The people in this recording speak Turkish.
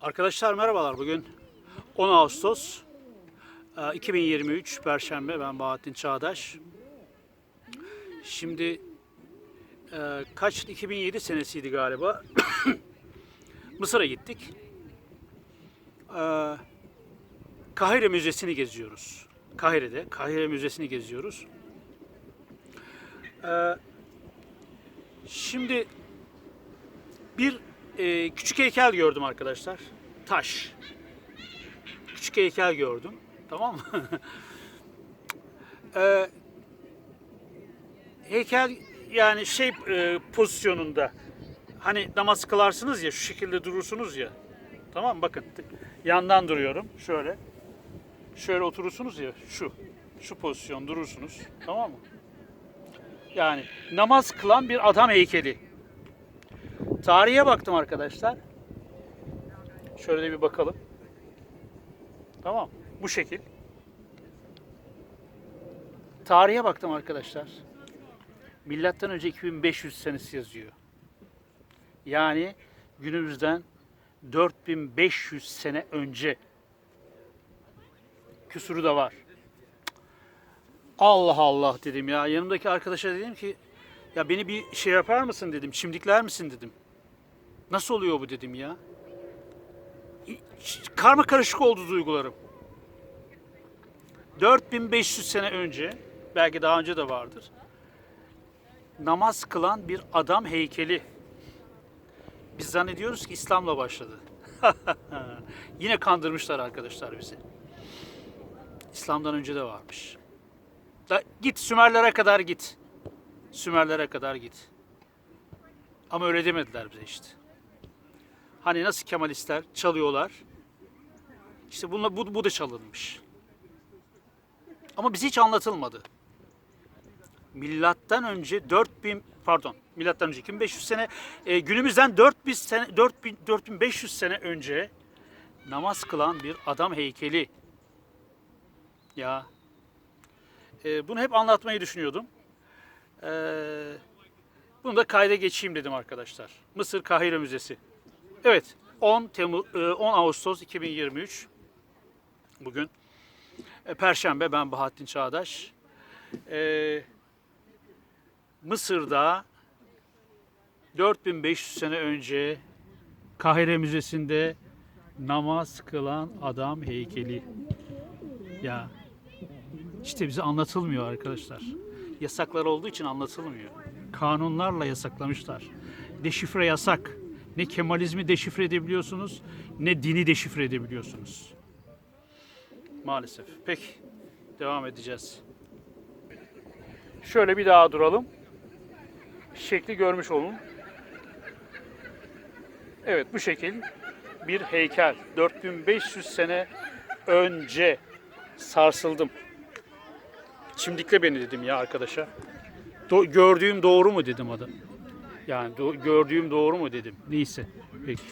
Arkadaşlar merhabalar. Bugün 10 Ağustos e, 2023 Perşembe. Ben Bahattin Çağdaş. Şimdi e, kaç 2007 senesiydi galiba. Mısır'a gittik. E, Kahire Müzesi'ni geziyoruz. Kahire'de Kahire Müzesi'ni geziyoruz. E, Şimdi bir e, küçük heykel gördüm arkadaşlar. Taş. Küçük heykel gördüm. Tamam mı? E, heykel yani şey e, pozisyonunda. Hani namaz kılarsınız ya şu şekilde durursunuz ya. Tamam mı? Bakın yandan duruyorum. Şöyle. Şöyle oturursunuz ya şu. Şu pozisyon durursunuz. Tamam mı? Yani namaz kılan bir adam heykeli. Tarihe baktım arkadaşlar. Şöyle bir bakalım. Tamam. Bu şekil. Tarihe baktım arkadaşlar. Milattan önce 2500 senesi yazıyor. Yani günümüzden 4500 sene önce küsuru da var. Allah Allah dedim ya. Yanımdaki arkadaşa dedim ki ya beni bir şey yapar mısın dedim. Çimdikler misin dedim. Nasıl oluyor bu dedim ya. Karma karışık oldu duygularım. 4500 sene önce, belki daha önce de vardır. Namaz kılan bir adam heykeli. Biz zannediyoruz ki İslam'la başladı. Yine kandırmışlar arkadaşlar bizi. İslam'dan önce de varmış. Da, git Sümerlere kadar git. Sümerlere kadar git. Ama öyle demediler bize işte. Hani nasıl Kemalistler çalıyorlar. İşte bunlar, bu, bu da çalınmış. Ama bize hiç anlatılmadı. Milattan önce 4000 pardon milattan önce 2500 sene e, günümüzden 4000 sene 4000 4500 sene önce namaz kılan bir adam heykeli. Ya e, bunu hep anlatmayı düşünüyordum. E, bunu da kayda geçeyim dedim arkadaşlar. Mısır Kahire Müzesi. Evet, 10 Temmuz e, 10 Ağustos 2023 bugün E, Perşembe ben Bahattin Çağdaş. E, Mısır'da 4500 sene önce Kahire Müzesi'nde namaz kılan adam heykeli. Ya işte bize anlatılmıyor arkadaşlar. Yasaklar olduğu için anlatılmıyor. Kanunlarla yasaklamışlar. Deşifre yasak. Ne Kemalizmi deşifre edebiliyorsunuz, ne dini deşifre edebiliyorsunuz. Maalesef. Peki, devam edeceğiz. Şöyle bir daha duralım. Şekli görmüş olun. Evet, bu şekil bir heykel. 4500 sene önce sarsıldım. Çimdikle beni dedim ya arkadaşa. Do- gördüğüm doğru mu dedim adam. Yani do- gördüğüm doğru mu dedim. Neyse. Peki.